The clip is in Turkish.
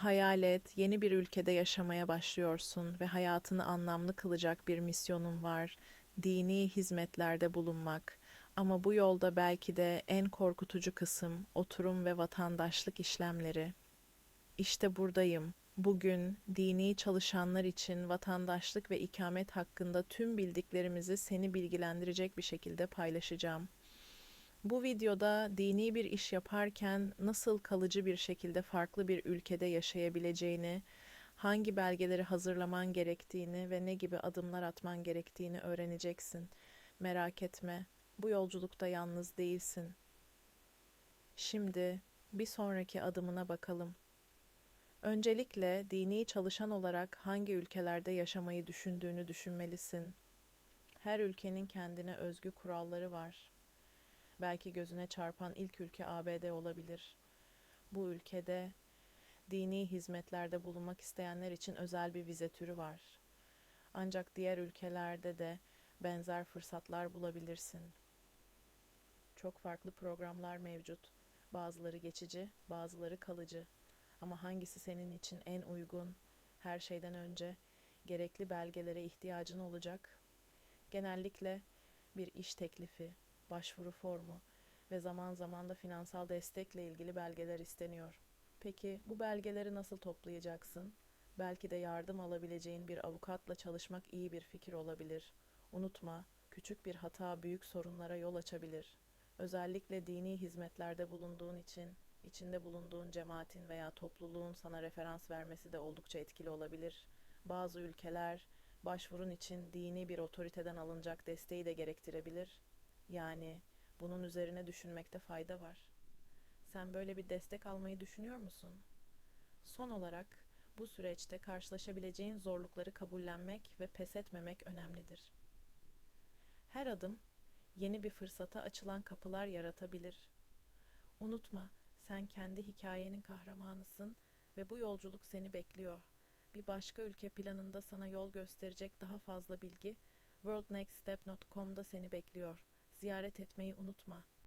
Hayal et, yeni bir ülkede yaşamaya başlıyorsun ve hayatını anlamlı kılacak bir misyonun var. Dini hizmetlerde bulunmak. Ama bu yolda belki de en korkutucu kısım oturum ve vatandaşlık işlemleri. İşte buradayım. Bugün dini çalışanlar için vatandaşlık ve ikamet hakkında tüm bildiklerimizi seni bilgilendirecek bir şekilde paylaşacağım. Bu videoda dini bir iş yaparken nasıl kalıcı bir şekilde farklı bir ülkede yaşayabileceğini, hangi belgeleri hazırlaman gerektiğini ve ne gibi adımlar atman gerektiğini öğreneceksin. Merak etme, bu yolculukta yalnız değilsin. Şimdi bir sonraki adımına bakalım. Öncelikle dini çalışan olarak hangi ülkelerde yaşamayı düşündüğünü düşünmelisin. Her ülkenin kendine özgü kuralları var. Belki gözüne çarpan ilk ülke ABD olabilir. Bu ülkede dini hizmetlerde bulunmak isteyenler için özel bir vize türü var. Ancak diğer ülkelerde de benzer fırsatlar bulabilirsin. Çok farklı programlar mevcut. Bazıları geçici, bazıları kalıcı. Ama hangisi senin için en uygun? Her şeyden önce gerekli belgelere ihtiyacın olacak. Genellikle bir iş teklifi, başvuru formu ve zaman zaman da finansal destekle ilgili belgeler isteniyor. Peki bu belgeleri nasıl toplayacaksın? Belki de yardım alabileceğin bir avukatla çalışmak iyi bir fikir olabilir. Unutma, küçük bir hata büyük sorunlara yol açabilir. Özellikle dini hizmetlerde bulunduğun için içinde bulunduğun cemaatin veya topluluğun sana referans vermesi de oldukça etkili olabilir. Bazı ülkeler başvurun için dini bir otoriteden alınacak desteği de gerektirebilir. Yani bunun üzerine düşünmekte fayda var. Sen böyle bir destek almayı düşünüyor musun? Son olarak bu süreçte karşılaşabileceğin zorlukları kabullenmek ve pes etmemek önemlidir. Her adım yeni bir fırsata açılan kapılar yaratabilir. Unutma, sen kendi hikayenin kahramanısın ve bu yolculuk seni bekliyor. Bir başka ülke planında sana yol gösterecek daha fazla bilgi worldnextstep.com'da seni bekliyor. Ziyaret etmeyi unutma.